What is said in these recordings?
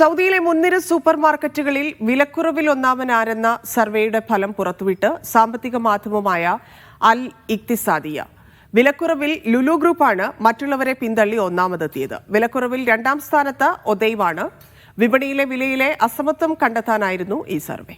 സൗദിയിലെ മുൻനിര സൂപ്പർ മാർക്കറ്റുകളിൽ വിലക്കുറവിൽ ഒന്നാമനാരെന്ന സർവേയുടെ ഫലം പുറത്തുവിട്ട് സാമ്പത്തിക മാധ്യമമായ അൽ ഇക്തിസാദിയ വിലക്കുറവിൽ ലുലു ഗ്രൂപ്പാണ് മറ്റുള്ളവരെ പിന്തള്ളി ഒന്നാമതെത്തിയത്. വിലക്കുറവിൽ രണ്ടാം സ്ഥാനത്ത് ഒദൈവാണ്. വിപണിയിലെ വിലയിലെ അസമത്വം കണ്ടെത്താനായിരുന്നു ഈ സർവേ.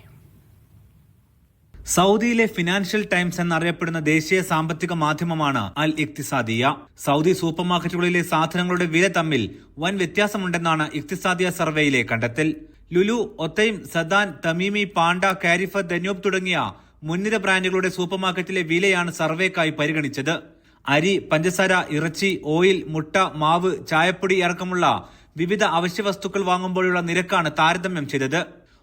സൗദിയിലെ ഫിനാൻഷ്യൽ ടൈംസ് എന്നറിയപ്പെടുന്ന ദേശീയ സാമ്പത്തിക മാധ്യമമാണ് അൽ ഇക്തിസാദിയ സൗദി സൂപ്പർ മാർക്കറ്റുകളിലെ സാധനങ്ങളുടെ വില തമ്മിൽ വൻ വ്യത്യാസമുണ്ടെന്നാണ് ഇക്തിസാദിയ സർവേയിലെ കണ്ടെത്തൽ. Lulu Othaim Sadhan Tamimi Panda Carrefour Danube തുടങ്ങിയ മുൻനിര ബ്രാൻഡുകളുടെ സൂപ്പർ മാർക്കറ്റിലെ വിലയാണ് സർവേക്കായി പരിഗണിച്ചത്. അരി പഞ്ചസാര ഇറച്ചി ഓയിൽ മുട്ട മാവ് ചായപ്പൊടി അടക്കമുള്ള വിവിധ അവശ്യ വസ്തുക്കൾ വാങ്ങുമ്പോഴുള്ള നിരക്കാണ് താരതമ്യം ചെയ്തത്.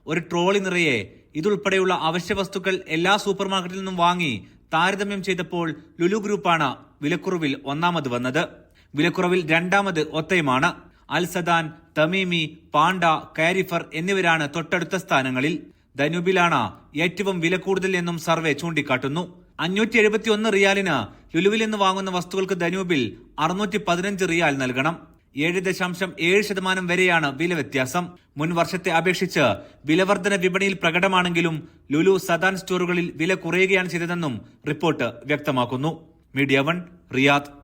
ഒരു ട്രോളി നിറയെ ഇതുൾപ്പെടെയുള്ള അവശ്യ വസ്തുക്കൾ എല്ലാ സൂപ്പർമാർക്കറ്റിൽ നിന്നും വാങ്ങി താരതമ്യം ചെയ്തപ്പോൾ ലുലു ഗ്രൂപ്പാണ് വിലക്കുറവിൽ ഒന്നാമത് വന്നത്. വിലക്കുറവിൽ രണ്ടാമത് ഒത്തയുമാണ്. അൽസദാൻ തമീമി പാണ്ട കാരിഫർ എന്നിവരാണ് തൊട്ടടുത്ത സ്ഥാനങ്ങളിൽ. ധനുബിലാണ് ഏറ്റവും വില കൂടുതൽ എന്നും സർവേ ചൂണ്ടിക്കാട്ടുന്നു. അഞ്ഞൂറ്റി എഴുപത്തിയൊന്ന് റിയാലിന് ലുലുവിൽ നിന്ന് വാങ്ങുന്ന വസ്തുക്കൾക്ക് ധനൂബിൽ അറുന്നൂറ്റി പതിനഞ്ച് റിയാൽ നൽകണം. ഏഴ് ദശാംശം ഏഴ് ശതമാനം വരെയാണ് വില വ്യത്യാസം. മുൻ വർഷത്തെ അപേക്ഷിച്ച് വിലവർധന വിപണിയിൽ പ്രകടമാണെങ്കിലും ലുലു സദാൻ സ്റ്റോറുകളിൽ വില കുറയുകയാണ് ചെയ്തതെന്നും റിപ്പോർട്ട് വ്യക്തമാക്കുന്നു. മീഡിയ വൺ റിയാദ്.